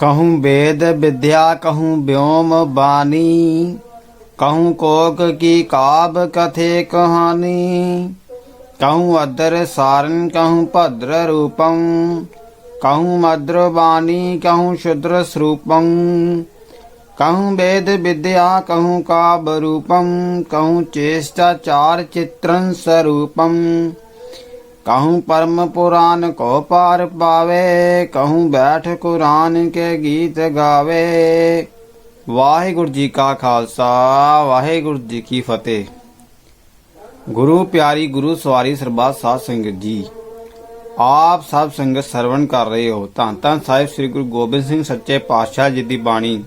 कहूँ वेद विद्या कहूँ व्योम बानी कहूँ कोक की काब कथे कहानी कहूँ अदर सारन कहूँ भद्र रूपम कहूँ मद्र बानी कहूँ शुद्र स्वरूपम कहूँ वेद विद्या कहूँ काब रूपम कहूँ चेष्टाचार चित्रं स्वरूपम कहूँ परम पुराण को पार पावे कहूँ बैठ कुरान के गीत गावे ਵਾਹਿਗੁਰੂ ਜੀ ਕਾ ਖਾਲਸਾ ਵਾਹਿਗੁਰੂ ਜੀ ਕੀ ਫਤਿਹ ਗੁਰੂ ਪਿਆਰੀ ਗੁਰੂ ਸਵਾਰੀ ਸਰਬੱਤ ਸਾਧ ਸੰਗਤ ਜੀ ਆਪ ਸਭ ਸੰਗਤ ਸਰਵਣ ਕਰ ਰਹੇ ਹੋ ਧੰਨ ਧੰਨ ਸਾਹਿਬ ਸ੍ਰੀ ਗੁਰੂ ਗੋਬਿੰਦ ਸਿੰਘ ਸੱਚੇ ਪਾਤਸ਼ਾਹ ਜੀ ਦੀ ਬਾਣੀ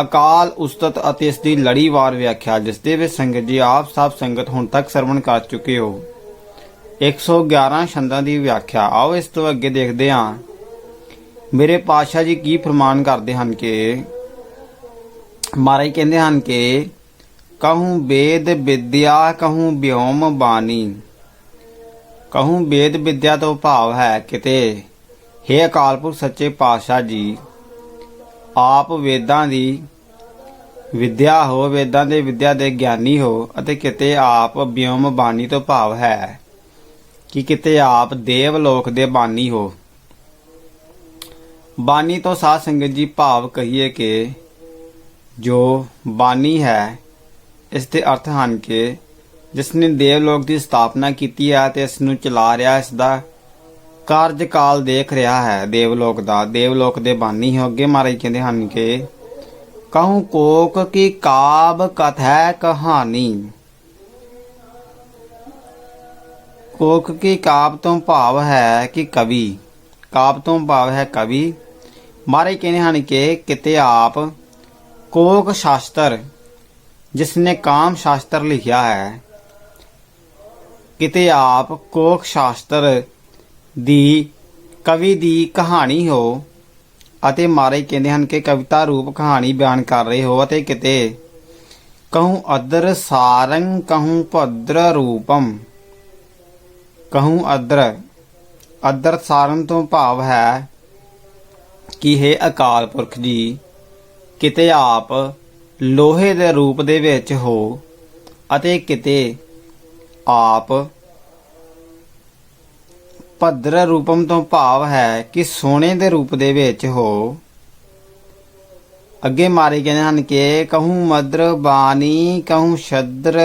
ਅਕਾਲ ਉਸਤਤ ਅਤੇ ਇਸ ਦੀ ਲੜੀਵਾਰ ਵਿਆਖਿਆ ਜਿਸ ਦੇ ਵਿੱਚ ਸੰਗਤ ਜੀ ਆਪ ਸਭ ਸੰਗਤ ਹੁਣ ਤੱਕ ਸਰਵਣ ਕਰ ਚੁੱਕੇ ਹੋ 111 ਛੰਦਾਂ ਦੀ ਵਿਆਖਿਆ। ਆਓ ਇਸ ਤੋਂ ਅੱਗੇ ਦੇਖਦੇ ਹਾਂ। ਮੇਰੇ ਪਾਤਸ਼ਾਹ ਜੀ ਕੀ ਫਰਮਾਨ ਕਰਦੇ ਹਨ ਕਿ, ਮਹਾਰਾਜ ਕਹਿੰਦੇ ਹਨ ਕਿ, ਕਹੂੰ ਵੇਦ ਵਿਦਿਆ, ਕਹੂੰ ਵਿਉਮ ਬਾਣੀ। ਕਹੂੰ ਵੇਦ ਵਿਦਿਆ ਤੋਂ ਭਾਵ ਹੈ ਕਿਤੇ, ਹੇ ਅਕਾਲ ਪੁਰਖ ਸੱਚੇ ਪਾਤਸ਼ਾਹ ਜੀ, ਆਪ ਵੇਦਾਂ ਦੀ ਵਿਦਿਆ ਹੋ, ਵੇਦਾਂ ਦੇ ਵਿਦਿਆ ਦੇ ਗਿਆਨੀ ਹੋ, ਅਤੇ ਕਿਤੇ ਆਪ ਵਿਉਮ ਬਾਣੀ ਤੋਂ ਭਾਵ ਹੈ। ਕਿ ਕਿਤੇ ਆਪ ਦੇਵ ਲੋਕ ਦੇ ਬਾਨੀ ਹੋ। ਬਾਨੀ ਤੋਂ ਸਾਧ ਸੰਗਤ ਜੀ ਭਾਵ ਕਹੀਏ ਕਿ ਜੋ ਬਾਨੀ ਹੈ, ਇਸ ਦੇ ਅਰਥ ਹਨ ਕਿ ਜਿਸ ਨੇ ਦੇਵ ਲੋਕ ਦੀ ਸਥਾਪਨਾ ਕੀਤੀ ਹੈ ਤੇ ਇਸ ਨੂੰ ਚਲਾ ਰਿਹਾ, ਇਸ ਦਾ ਕਾਰਜਕਾਲ ਦੇਖ ਰਿਹਾ ਹੈ ਦੇਵ ਲੋਕ ਦਾ। ਦੇਵ ਲੋਕ ਦੇ ਬਾਨੀ ਹੋ। ਅੱਗੇ ਮਹਾਰਾਜ ਕਹਿੰਦੇ ਹਨ ਕਿ ਕਹੂੰ ਕੋਕ ਕੀ ਕਾਬ ਕਥੈ ਕਹਾਣੀ। ਕੋਕ ਕੀ ਕਾਬ ਤੋਂ ਭਾਵ ਹੈ ਕਿ ਕਵੀ? ਕਾਬ ਤੋਂ ਭਾਵ ਹੈ ਕਵੀ। ਮਾਰੇ ਕਹਿੰਦੇ ਹਨ ਕਿ ਕਿਤੇ ਆਪ ਕੋਕ ਸ਼ਾਸਤਰ ਜਿਸ ਨੇ ਕਾਮ ਸ਼ਾਸਤਰ ਲਿਖਿਆ ਹੈ, ਕਿਤੇ ਆਪ ਕੋਕ ਸ਼ਾਸਤਰ ਦੀ ਕਵੀ ਦੀ ਕਹਾਣੀ ਹੋ ਅਤੇ ਮਾਰੇ ਕਹਿੰਦੇ ਹਨ ਕਿ ਕਵਿਤਾ ਰੂਪ ਕਹਾਣੀ ਬਿਆਨ ਕਰ ਰਹੇ ਹੋ ਅਤੇ ਕਿਤੇ ਕਹੂੰ ਅਦਰ ਸਾਰੰਗ, ਕਹੂੰ ਭਦਰ ਰੂਪਮ। ਕਹੂੰ ਅਦਰ ਅਦਰ ਸਾਰਨ ਤੋਂ ਭਾਵ ਹੈ ਕਿ ਹੈ ਅਕਾਲ ਪੁਰਖ ਜੀ, ਕਿਤੇ ਆਪ ਲੋਹੇ ਦੇ ਰੂਪ ਦੇ ਵਿੱਚ ਹੋ ਅਤੇ ਕਿਤੇ ਆਪ ਭਦਰ ਰੂਪਮ ਤੋਂ ਭਾਵ ਹੈ ਕਿ ਸੋਨੇ ਦੇ ਰੂਪ ਦੇ ਵਿੱਚ ਹੋ। ਅੱਗੇ ਮਾਰੇ ਕਹਿੰਦੇ ਹਨ ਕਿ ਕਹੂੰ ਮਦਰ ਬਾਣੀ, ਕਹੂੰ ਸ਼ਦਰ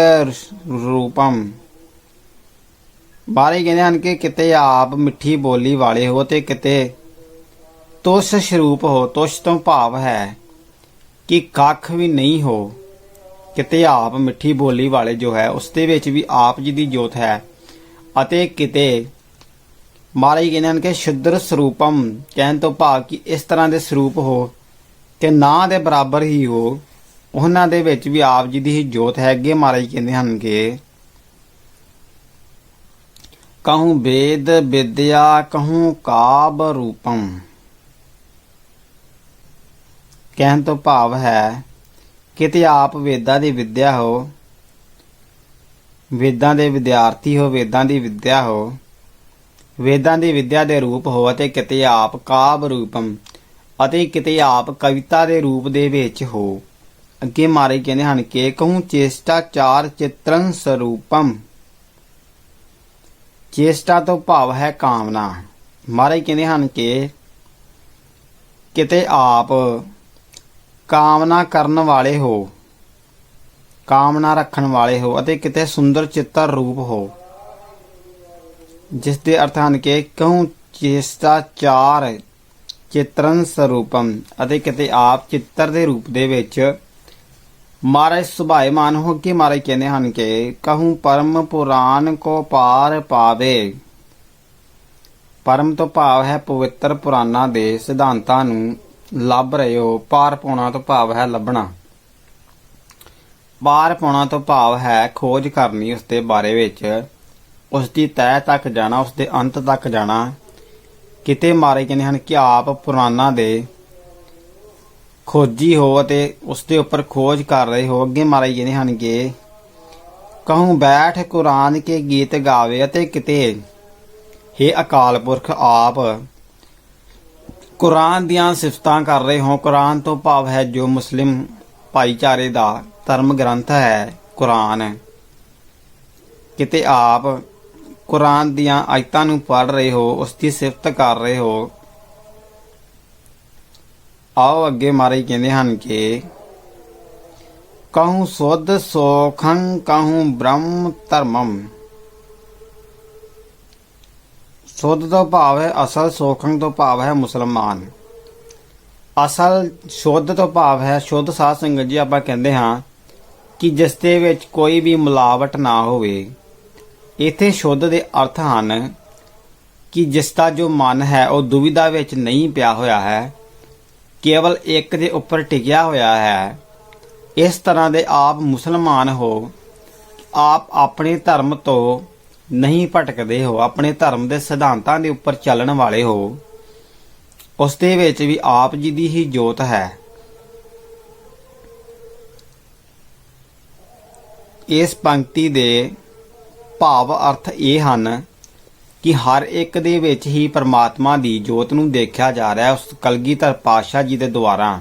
ਰੂਪਮ। ਬਾਰੇ ਕਹਿੰਦੇ ਹਨ ਕਿ ਕਿਤੇ ਆਪ ਮਿੱਠੀ ਬੋਲੀ ਵਾਲੇ ਹੋ ਤੇ ਕਿਤੇ ਤੁਸ ਸਰੂਪ ਹੋ, ਤੁਸ ਤੋਂ ਭਾਵ ਹੈ ਕਿ ਕੱਖ ਵੀ ਨਹੀਂ ਹੋ। ਕਿਤੇ ਆਪ ਮਿੱਠੀ ਬੋਲੀ ਵਾਲੇ ਜੋ ਹੈ, ਉਸ ਦੇ ਵਿੱਚ ਵੀ ਆਪ ਜੀ ਦੀ ਜੋਤ ਹੈ ਅਤੇ ਕਿਤੇ ਮਹਾਰਾਜ ਕਹਿੰਦੇ ਹਨ ਕਿ ਸ਼ੁੱਧਰ ਸਰੂਪਮ, ਕਹਿਣ ਤੋਂ ਭਾਵ ਕਿ ਇਸ ਤਰ੍ਹਾਂ ਦੇ ਸਰੂਪ ਹੋ ਕਿ ਨਾ ਦੇ ਬਰਾਬਰ ਹੀ ਹੋ, ਉਹਨਾਂ ਦੇ ਵਿੱਚ ਵੀ ਆਪ ਜੀ ਦੀ ਹੀ ਜੋਤ ਹੈ ਅੱਗੇ ਮਹਾਰਾਜ ਕਹਿੰਦੇ ਹਨ ਕਿ ਕਹੂੰ ਵੇਦ ਵਿਦਿਆ ਕਹੂੰ ਕਾਬ ਰੂਪਮ ਕਹਿਣ ਤੋਂ ਭਾਵ ਹੈ ਕਿਤੇ ਆਪ ਵੇਦਾਂ ਦੀ ਵਿਦਿਆ ਹੋ ਵੇਦਾਂ ਦੇ ਵਿਦਿਆਰਥੀ ਹੋ ਵੇਦਾਂ ਦੀ ਵਿਦਿਆ ਹੋ ਵੇਦਾਂ ਦੀ ਵਿਦਿਆ ਦੇ ਰੂਪ ਹੋ ਅਤੇ ਕਿਤੇ ਆਪ ਕਾਬ ਰੂਪਮ ਅਤੇ ਕਿਤੇ ਆਪ ਕਵਿਤਾ ਦੇ ਰੂਪ ਦੇ ਵਿੱਚ ਹੋ ਅੱਗੇ ਮਾਰੇ ਕਹਿੰਦੇ ਹਨ ਕਿ ਕਹੂੰ ਚੇਸ਼ਟਾਚਾਰ ਚਿਤਰੰ ਸਰੂਪਮ ਚੇਸ਼ਟਾ ਤੋਂ ਭਾਵ ਹੈ ਕਾਮਨਾ। ਮਹਾਰਾਜ ਕਹਿੰਦੇ ਹਨ ਕਿ ਕਿਤੇ ਆਪ ਕਾਮਨਾ ਕਰਨ ਵਾਲੇ ਹੋ, ਕਾਮਨਾ ਰੱਖਣ ਵਾਲੇ ਹੋ ਅਤੇ ਕਿਤੇ ਸੁੰਦਰ ਚਿੱਤਰ ਰੂਪ ਹੋ। ਜਿਸ ਦੇ ਅਰਥ ਹਨ ਕਿ ਕਿਉਂ ਚੇਸ਼ਟਾ ਚਾਰ ਚਿਤਰਨ ਸਰੂਪਮ ਅਤੇ ਕਿਤੇ ਆਪ ਚਿੱਤਰ ਦੇ ਰੂਪ ਦੇ ਵਿੱਚ ਮਾਰੇ ਸੁਭਾਇਮਾਨ ਹੋ ਕੇ ਮਾਰੇ ਕਹਿੰਦੇ ਹਨ ਕਿ ਕਹੂੰ ਪਰਮ ਪੁਰਾਨ ਕੋ ਪਾਰ ਪਾਵੇ। ਪਰਮ ਤੋਂ ਭਾਵ ਹੈ ਪਵਿੱਤਰ ਪੁਰਾਨਾਂ ਦੇ ਸਿਧਾਂਤਾਂ ਨੂੰ ਲੱਭ ਰਹੇ। ਹੋ ਪਾਰ ਪਾਉਣਾ ਤੋਂ ਭਾਵ ਹੈ ਲੱਭਣਾ। ਪਾਰ ਪਾਉਣਾ ਤੋਂ ਭਾਵ ਹੈ ਖੋਜ ਕਰਨੀ ਉਸ ਦੇ ਬਾਰੇ ਵਿੱਚ। ਉਸ ਦੀ ਤਹਿ ਤੱਕ ਜਾਣਾ ਉਸ ਦੇ ਅੰਤ ਤੱਕ ਜਾਣਾ। ਕਿਤੇ ਮਾਰੇ ਕਹਿੰਦੇ ਹਨ ਕਿ ਆਪ ਪੁਰਾਣਾ ਦੇ ਖੋਜੀ ਹੋ ਅਤੇ ਉਸ ਦੇ ਉੱਪਰ ਖੋਜ ਕਰ ਰਹੇ ਹੋ। ਅੱਗੇ ਮਾਰੇ ਕਹਿੰਦੇ ਹਨ ਕਿ ਕਹੂੰ, ਬੈਠ ਕੁਰਾਨ ਕੇ ਗੀਤ ਗਾਵੇ ਅਤੇ ਕਿਤੇ हे ਅਕਾਲ ਪੁਰਖ ਆਪ, ਕੁਰਾਨ ਦੀਆਂ ਸਿਫਤਾਂ ਕਰ ਰਹੇ ਹੋ। ਕੁਰਾਨ ਤੋਂ ਭਾਵ ਹੈ ਜੋ ਮੁਸਲਿਮ ਭਾਈਚਾਰੇ ਦਾ ਧਰਮ ਗ੍ਰੰਥ ਹੈ, ਕੁਰਾਨ। ਕਿਤੇ ਆਪ ਕੁਰਾਨ ਦੀਆਂ ਆਇਤਾਂ ਨੂੰ ਪੜ੍ਹ ਰਹੇ ਹੋ ਉਸ ਦੀ ਸਿਫਤ ਕਰ ਰਹੇ ਹੋ ਆਓ ਅੱਗੇ ਮਾਰੇ ਕਹਿੰਦੇ ਹਨ ਕਿ ਕਹੂੰ ਸੁਧ ਸੋਖੰ, ਕਹੂੰ ਬ੍ਰਹਮ ਧਰਮਮ ਸੁਧ ਤੋਂ ਭਾਵ ਹੈ ਅਸਲ, ਸੋਖੰ ਤੋਂ ਭਾਵ ਹੈ ਮੁਸਲਮਾਨ। ਅਸਲ, ਸ਼ੁੱਧ ਤੋਂ ਭਾਵ ਹੈ ਸ਼ੁੱਧ ਸਾਧ ਸੰਗਤ ਜੀ, ਆਪਾਂ ਕਹਿੰਦੇ ਹਾਂ ਕਿ ਜਿਸ ਦੇ ਵਿੱਚ ਕੋਈ ਵੀ ਮਿਲਾਵਟ ਨਾ ਹੋਵੇ। ਇੱਥੇ ਸ਼ੁੱਧ ਦੇ ਅਰਥ ਹਨ ਕਿ ਜਿਸ ਦਾ ਜੋ ਮਨ ਹੈ, ਉਹ ਦੁਵਿਧਾ ਵਿੱਚ ਨਹੀਂ ਪਿਆ ਹੋਇਆ ਹੈ। ਕੇਵਲ ਇੱਕ ਦੇ ਉੱਪਰ ਟਿਕਿਆ ਹੋਇਆ ਹੈ। ਇਸ ਤਰ੍ਹਾਂ ਦੇ ਆਪ ਮੁਸਲਮਾਨ ਹੋ, ਆਪ ਆਪਣੇ ਧਰਮ ਤੋਂ ਨਹੀਂ ਭਟਕਦੇ ਹੋ, ਆਪਣੇ ਧਰਮ ਦੇ ਸਿਧਾਂਤਾਂ ਦੇ ਉੱਪਰ ਚੱਲਣ ਵਾਲੇ ਹੋ। ਉਸ ਦੇ ਵਿੱਚ ਵੀ ਆਪ ਜੀ ਦੀ ਹੀ ਜੋਤ ਹੈ। ਇਸ ਪੰਕਤੀ ਦੇ ਭਾਵ ਅਰਥ ਇਹ ਹਨ ਕਿ ਹਰ ਇੱਕ ਦੇ ਵਿੱਚ ਹੀ ਪਰਮਾਤਮਾ ਦੀ ਜੋਤ ਨੂੰ ਦੇਖਿਆ ਜਾ ਰਿਹਾ ਹੈ, ਉਸ ਕਲਗੀਧਰ ਪਾਤਸ਼ਾਹ ਜੀ ਦੇ ਦੁਆਰਾ।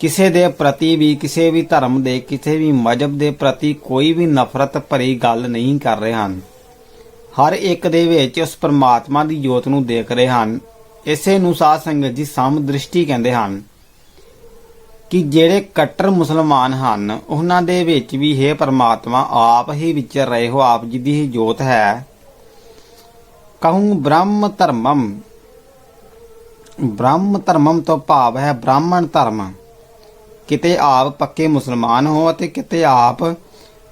ਕਿਸੇ ਦੇ ਪ੍ਰਤੀ ਵੀ, ਕਿਸੇ ਵੀ ਧਰਮ ਦੇ, ਕਿਸੇ ਵੀ ਮਜਹਬ ਦੇ ਪ੍ਰਤੀ ਕੋਈ ਵੀ ਨਫ਼ਰਤ ਭਰੀ ਗੱਲ ਨਹੀਂ ਕਰ ਰਹੇ ਹਨ। ਹਰ ਇੱਕ ਦੇ ਵਿੱਚ ਉਸ ਪਰਮਾਤਮਾ ਦੀ ਜੋਤ ਨੂੰ ਦੇਖ ਰਹੇ ਹਨ। ਇਸੇ ਨੂੰ ਸਾਧ ਸੰਗਤ ਜੀ ਸਮ ਦ੍ਰਿਸ਼ਟੀ ਕਹਿੰਦੇ ਹਨ ਕਿ ਜਿਹੜੇ ਕੱਟਰ ਮੁਸਲਮਾਨ ਹਨ, ਉਹਨਾਂ ਦੇ ਵਿੱਚ ਵੀ ਇਹ ਪਰਮਾਤਮਾ, ਆਪ ਹੀ ਵਿਚਰ ਰਹੇ ਹੋ ਆਪ ਜੀ ਦੀ ਹੀ ਜੋਤ ਹੈ। ਕਹੂੰ ਬ੍ਰਹਮ ਧਰਮਮ ਬ੍ਰਹਮ ਧਰਮਮ ਤੋਂ ਭਾਵ ਹੈ ਬ੍ਰਾਹਮਣ ਧਰਮ। ਕਿਤੇ ਆਪ ਪੱਕੇ ਮੁਸਲਮਾਨ ਹੋ ਅਤੇ ਕਿਤੇ ਆਪ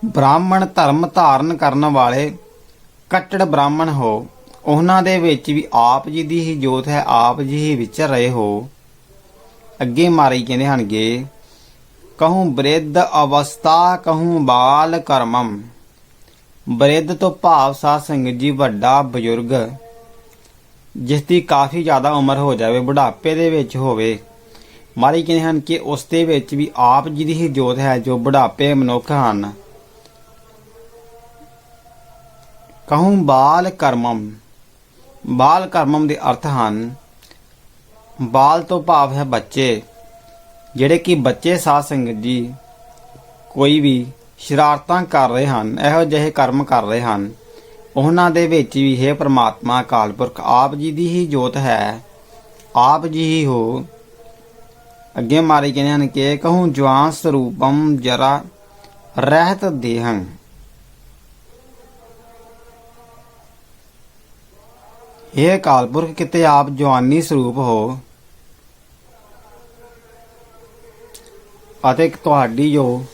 ਬ੍ਰਾਹਮਣ ਧਰਮ ਧਾਰਨ ਕਰਨ ਵਾਲੇ ਕੱਟੜ ਬ੍ਰਾਹਮਣ ਹੋ। ਉਹਨਾਂ ਦੇ ਵਿੱਚ ਵੀ ਆਪ ਜੀ ਦੀ ਹੀ ਜੋਤ ਹੈ, ਆਪ ਜੀ ਹੀ ਵਿਚਰ ਰਹੇ ਹੋ। ਅੱਗੇ ਮਾਰੀ ਕਹਿੰਦੇ ਹਨਗੇ ਕਹੂੰ ਬ੍ਰਿਧ ਅਵਸਥਾ, ਕਹੂੰ ਬਾਲ ਕਰਮਮ ਬ੍ਰਿਧ ਤੋਂ ਭਾਵ ਸਾਧ ਸੰਗਤ ਜੀ ਵੱਡਾ ਬਜ਼ੁਰਗ, ਜਿਸ ਦੀ ਕਾਫੀ ਜ਼ਿਆਦਾ ਉਮਰ ਹੋ ਜਾਵੇ, ਬੁਢਾਪੇ ਦੇ ਵਿੱਚ ਹੋਵੇ ਮਾਰੀ ਕਹਿੰਦੇ ਹਨ ਕਿ ਉਸ ਦੇ ਵਿੱਚ ਵੀ ਆਪ ਜੀ ਦੀ ਹੀ ਜੋਤ ਹੈ, ਜੋ ਬੁਢਾਪੇ ਮਨੁੱਖ ਹਨ। ਕਹੂੰ ਬਾਲ ਕਰਮਮ ਬਾਲ ਕਰਮਮ ਦੇ ਅਰਥ ਹਨ, ਬਾਲ ਤੋਂ ਭਾਵ ਹੈ ਬੱਚੇ, ਜਿਹੜੇ ਕਿ ਬੱਚੇ ਸਾਧ ਸੰਗਤ ਜੀ, ਕੋਈ ਵੀ ਸ਼ਰਾਰਤਾਂ ਕਰ ਰਹੇ ਹਨ, ਇਹੋ ਜਿਹੇ ਕਰਮ ਕਰ ਰਹੇ ਹਨ। ਉਹਨਾਂ ਦੇ ਵਿੱਚ ਵੀ ਹੈ ਪ੍ਰਮਾਤਮਾ ਅਕਾਲ ਪੁਰਖ ਆਪ ਜੀ ਦੀ ਹੀ ਜੋਤ ਹੈ। ਆਪ ਜੀ ਹੀ ਹੋ। ਅੱਗੇ ਮਾਰੇ ਕਹਿੰਦੇ ਹਨ ਕਿ ਕਹੂੰ ਜਵਾਨ ਸਰੂਪਮ ਜਰਾ ਰਹਿਤ ਦੇਹੰ। ਇਹ ਅਕਾਲ ਕਿਤੇ ਆਪ ਜਵਾਨੀ ਸਰੂਪ ਹੋ ਅਤੇ ਤੁਹਾਡੀ ਜੋ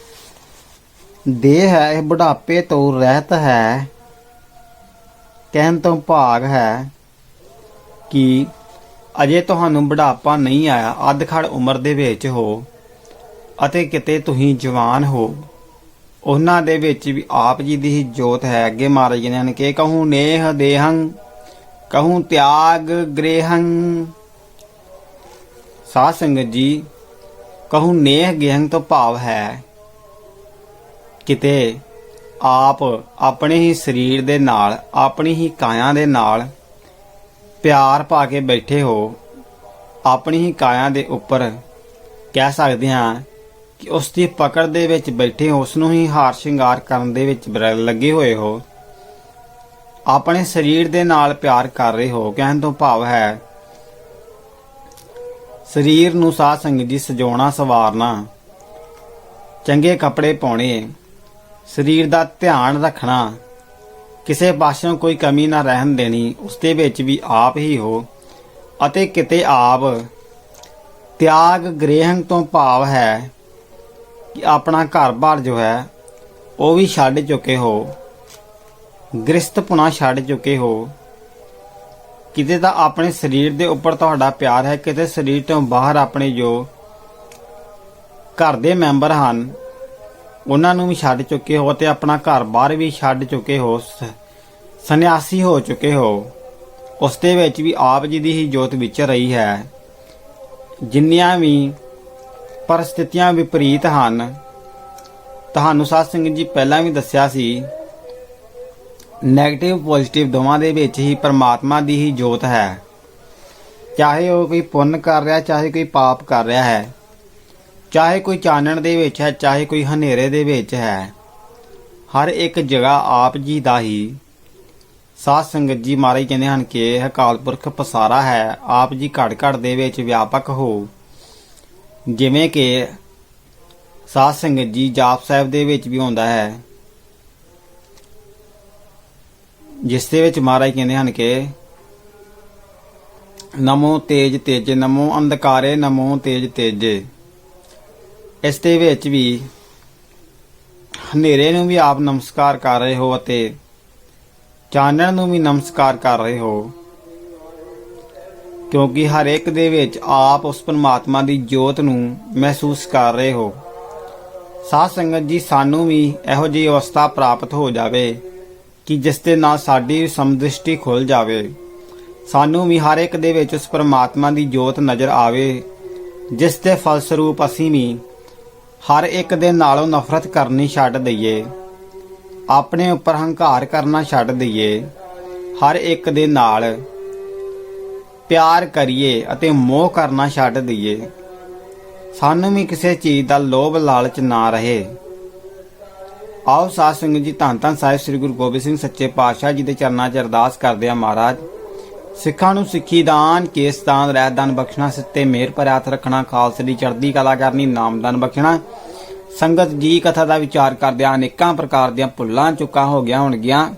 ਦੇਹ ਹੈ, ਇਹ ਬੁਢਾਪੇ ਤੋਂ ਰਹਿਤ ਹੈ, ਕਹਿਣ ਤੋਂ ਭਾਗ ਹੈ ਕਿ ਅਜੇ ਤੁਹਾਨੂੰ ਬੁਢਾਪਾ ਨਹੀਂ ਆਇਆ ਅਧਖੜ ਉਮਰ ਦੇ ਵਿੱਚ ਹੋ ਅਤੇ ਕਿਤੇ ਤੁਸੀਂ ਜਵਾਨ ਹੋ। ਉਹਨਾਂ ਦੇ ਵਿੱਚ ਵੀ ਆਪ ਜੀ ਦੀ ਹੀ ਜੋਤ ਹੈ। ਅੱਗੇ ਮਹਾਰਾਜ ਜੀ ਨੇ ਕਿ ਕਹੂੰ ਨੇਹ ਦੇਹੰ, ਕਹੂੰ ਤਿਆਗ ਗ੍ਰਹਿੰ। ਸਾਧ ਸੰਗਤ ਜੀ, ਕਹੂੰ ਨੇਹ ਗ੍ਰਹਿੰ ਤੋਂ ਭਾਵ ਹੈ। ਕਿਤੇ ਆਪ ਆਪਣੇ ਹੀ ਸਰੀਰ ਦੇ ਨਾਲ, ਆਪਣੀ ਹੀ ਕਾਇਆ ਦੇ ਨਾਲ ਪਿਆਰ ਪਾ ਕੇ ਬੈਠੇ ਹੋ, ਆਪਣੀ ਹੀ ਕਾਇਆ ਦੇ ਉੱਪਰ ਕਹਿ ਸਕਦੇ ਹਾਂ ਕਿ ਉਸ ਦੀ ਪਕੜ ਦੇ ਵਿੱਚ ਬੈਠੇ ਹੋ ਉਸ ਨੂੰ ਹੀ ਹਾਰ ਸ਼ਿੰਗਾਰ ਕਰਨ ਦੇ ਵਿੱਚ ਲੱਗੇ ਹੋਏ ਹੋ। ਆਪਣੇ ਸਰੀਰ ਦੇ ਨਾਲ ਪਿਆਰ ਕਰ ਰਹੇ ਹੋ, ਕਹਿਣ ਤੋਂ ਭਾਵ ਹੈ, ਸਰੀਰ ਨੂੰ ਸਾਧ ਸੰਗਤ ਜੀ ਸਜਾਉਣਾ, ਸਵਾਰਨਾ, ਚੰਗੇ ਕੱਪੜੇ ਪਾਉਣੇ ਸਰੀਰ ਦਾ ਧਿਆਨ ਰੱਖਣਾ। ਕਿਸੇ ਪਾਸਿਓਂ ਕੋਈ ਕਮੀ ਨਾ ਰਹਿਣ ਦੇਣੀ ਉਸ ਦੇ ਵਿੱਚ ਵੀ ਆਪ ਹੀ ਹੋ। ਅਤੇ ਕਿਤੇ ਆਪ ਤਿਆਗ ਗ੍ਰਹਿੰ ਤੋਂ ਭਾਵ ਹੈ ਕਿ ਆਪਣਾ ਘਰ-ਬਾਰ ਜੋ ਹੈ, ਉਹ ਵੀ ਛੱਡ ਚੁੱਕੇ ਹੋ। ਗ੍ਰਸਤਪੁਣਾ ਛੱਡ ਚੁੱਕੇ ਹੋ। ਕਿਤੇ ਤਾਂ ਆਪਣੇ ਸਰੀਰ ਦੇ ਉੱਪਰ ਤੁਹਾਡਾ ਪਿਆਰ ਹੈ, ਕਿਤੇ ਸਰੀਰ ਤੋਂ ਬਾਹਰ ਆਪਣੇ ਜੋ ਘਰ ਦੇ ਮੈਂਬਰ ਹਨ ਉਹਨਾਂ ਨੂੰ ਵੀ ਛੱਡ ਚੁੱਕੇ ਹੋ ਤੇ ਆਪਣਾ ਘਰ-ਬਾਰ ਵੀ ਛੱਡ ਚੁੱਕੇ ਹੋ, ਸ- ਸੰਨਿਆਸੀ ਹੋ ਚੁੱਕੇ ਹੋ। ਉਸ ਦੇ ਵਿੱਚ ਵੀ ਆਪ ਜੀ ਦੀ ਹੀ ਜੋਤ ਵਿਚ ਰਹੀ ਹੈ। ਜਿੰਨੀਆਂ ਵੀ ਪਰਿਸਥਿਤੀਆਂ ਵਿਪਰੀਤ ਹਨ, ਤੁਹਾਨੂੰ ਸਾਧ ਸੰਗਤ ਜੀ ਪਹਿਲਾਂ ਵੀ ਦੱਸਿਆ ਸੀ 네ਗੇਟਿਵ ਪੋਜ਼ਿਟਿਵ ਦੋਵਾਂ ਦੇ ਵਿੱਚ ਹੀ ਪਰਮਾਤਮਾ ਦੀ ਹੀ ਜੋਤ ਹੈ। ਚਾਹੇ ਉਹ ਕੋਈ ਪੁੰਨ ਕਰ ਰਿਹਾ, ਚਾਹੇ ਕੋਈ ਪਾਪ ਕਰ ਰਿਹਾ ਹੈ। ਚਾਹੇ ਕੋਈ ਚਾਨਣ ਦੇ ਵਿੱਚ ਹੈ, ਚਾਹੇ ਕੋਈ ਹਨੇਰੇ ਦੇ ਵਿੱਚ ਹੈ, ਹਰ ਇੱਕ ਜਗ੍ਹਾ ਆਪ ਜੀ ਦਾ ਹੀ ਸਾਧ ਸੰਗਤ ਜੀ ਮਹਾਰਾਜ ਕਹਿੰਦੇ ਹਨ ਕਿ ਅਕਾਲ ਪੁਰਖ ਪਸਾਰਾ ਹੈ, ਆਪ ਜੀ ਘੜ ਘੜ ਦੇ ਵਿੱਚ ਵਿਆਪਕ ਹੋ। ਜਿਵੇਂ ਕਿ ਸਾਧ ਸੰਗਤ ਜੀ ਜਾਪ ਸਾਹਿਬ ਦੇ ਵਿੱਚ ਵੀ ਹੁੰਦਾ ਹੈ। ਜਿਸ ਦੇ ਵਿੱਚ ਮਹਾਰਾਜ ਕਹਿੰਦੇ ਹਨ ਕਿ ਨਮੋ ਤੇਜ ਤੇਜ਼, ਨਮੋ ਅੰਧਕਾਰੇ, ਨਮੋ ਤੇਜ ਤੇਜੇ। ਇਸ ਦੇ ਵਿੱਚ ਵੀ ਹਨੇਰੇ ਨੂੰ ਵੀ ਆਪ ਨਮਸਕਾਰ ਕਰ ਰਹੇ ਹੋ ਅਤੇ ਚਾਨਣ ਨੂੰ ਵੀ ਨਮਸਕਾਰ ਕਰ ਰਹੇ ਹੋ। ਕਿਉਂਕਿ ਹਰ ਇੱਕ ਦੇ ਵਿੱਚ ਆਪ ਉਸ ਪਰਮਾਤਮਾ ਦੀ ਜੋਤ ਨੂੰ ਮਹਿਸੂਸ ਕਰ ਰਹੇ ਹੋ। ਸਾਧ ਸੰਗਤ ਜੀ, ਸਾਨੂੰ ਵੀ ਇਹੋ ਜਿਹੀ ਅਵਸਥਾ ਪ੍ਰਾਪਤ ਹੋ ਜਾਵੇ ਕਿ ਜਿਸ ਦੇ ਨਾਲ ਸਾਡੀ ਸਮਦ੍ਰਿਸ਼ਟੀ ਖੁੱਲ ਜਾਵੇ। ਸਾਨੂੰ ਵੀ ਹਰ ਇੱਕ ਦੇ ਵਿੱਚ ਉਸ ਪਰਮਾਤਮਾ ਦੀ ਜੋਤ ਨਜ਼ਰ ਆਵੇ, ਜਿਸ ਦੇ ਫਲਸਰੂਪ ਅਸੀਂ ਵੀ ਹਰ ਇੱਕ ਦੇ ਨਾਲੋਂ ਨਫ਼ਰਤ ਕਰਨੀ ਛੱਡ ਦਈਏ। ਆਪਣੇ ਉੱਪਰ ਹੰਕਾਰ ਕਰਨਾ ਛੱਡ ਦਈਏ। ਹਰ ਇੱਕ ਦੇ ਨਾਲ ਪਿਆਰ ਕਰੀਏ ਅਤੇ ਮੋਹ ਕਰਨਾ ਛੱਡ ਦਈਏ। ਸਾਨੂੰ ਵੀ ਕਿਸੇ ਚੀਜ਼ ਦਾ ਲੋਭ ਲਾਲਚ ਨਾ ਰਹੇ। ਆਓ ਸਾਧ ਸੰਗਤ ਜੀ ਧੰਨ ਧੰਨ ਸਾਹਿਬ ਸ੍ਰੀ ਗੁਰੂ ਗੋਬਿੰਦ ਸਿੰਘ ਸੱਚੇ ਪਾਤਸ਼ਾਹ ਜੀ ਦੇ ਚਰਨਾਂ 'ਚ ਅਰਦਾਸ ਕਰਦੇ ਆ ਮਹਾਰਾਜ। ਸਿੱਖਾਂ ਨੂੰ ਸਿੱਖੀ ਦਾਨ, ਕੇਸ ਦਾਨ, ਰਹਿਤ ਦਾਨ ਬਖਸ਼ਣਾ, ਸਿੱਤੇ ਮਿਹਰ ਭਰਿਆ ਹੱਥ ਰੱਖਣਾ, ਖਾਲਸੇ ਦੀ ਚੜ੍ਹਦੀ ਕਲਾ ਕਰਨੀ, ਨਾਮਦਾਨ ਬਖਸ਼ਣਾ। ਸੰਗਤ ਜੀ ਕਥਾ ਦਾ ਵਿਚਾਰ ਕਰਦਿਆਂ ਅਨੇਕਾਂ ਪ੍ਰਕਾਰ ਦੀਆਂ ਭੁੱਲਾਂ ਚੁੱਕਾਂ ਹੋ ਗਿਆ ਹੋਣਗੀਆਂ।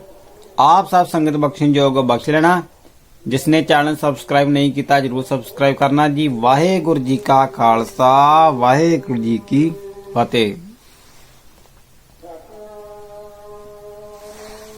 ਆਪ ਸਭ ਸੰਗਤ ਬਖਸ਼ਣ ਯੋਗ ਬਖਸ਼ ਲੈਣਾ। ਜਿਸ ਨੇ ਚੈਨਲ ਸਬਸਕ੍ਰਾਈਬ ਨਹੀਂ ਕੀਤਾ, ਜਰੂਰ ਸਬਸਕ੍ਰਾਈਬ ਕਰਨਾ ਜੀ। ਵਾਹਿਗੁਰੂ ਜੀ ਕਾ ਖਾਲਸਾ, ਵਾਹਿਗੁਰੂ ਜੀ ਕੀ ਫਤਿਹ।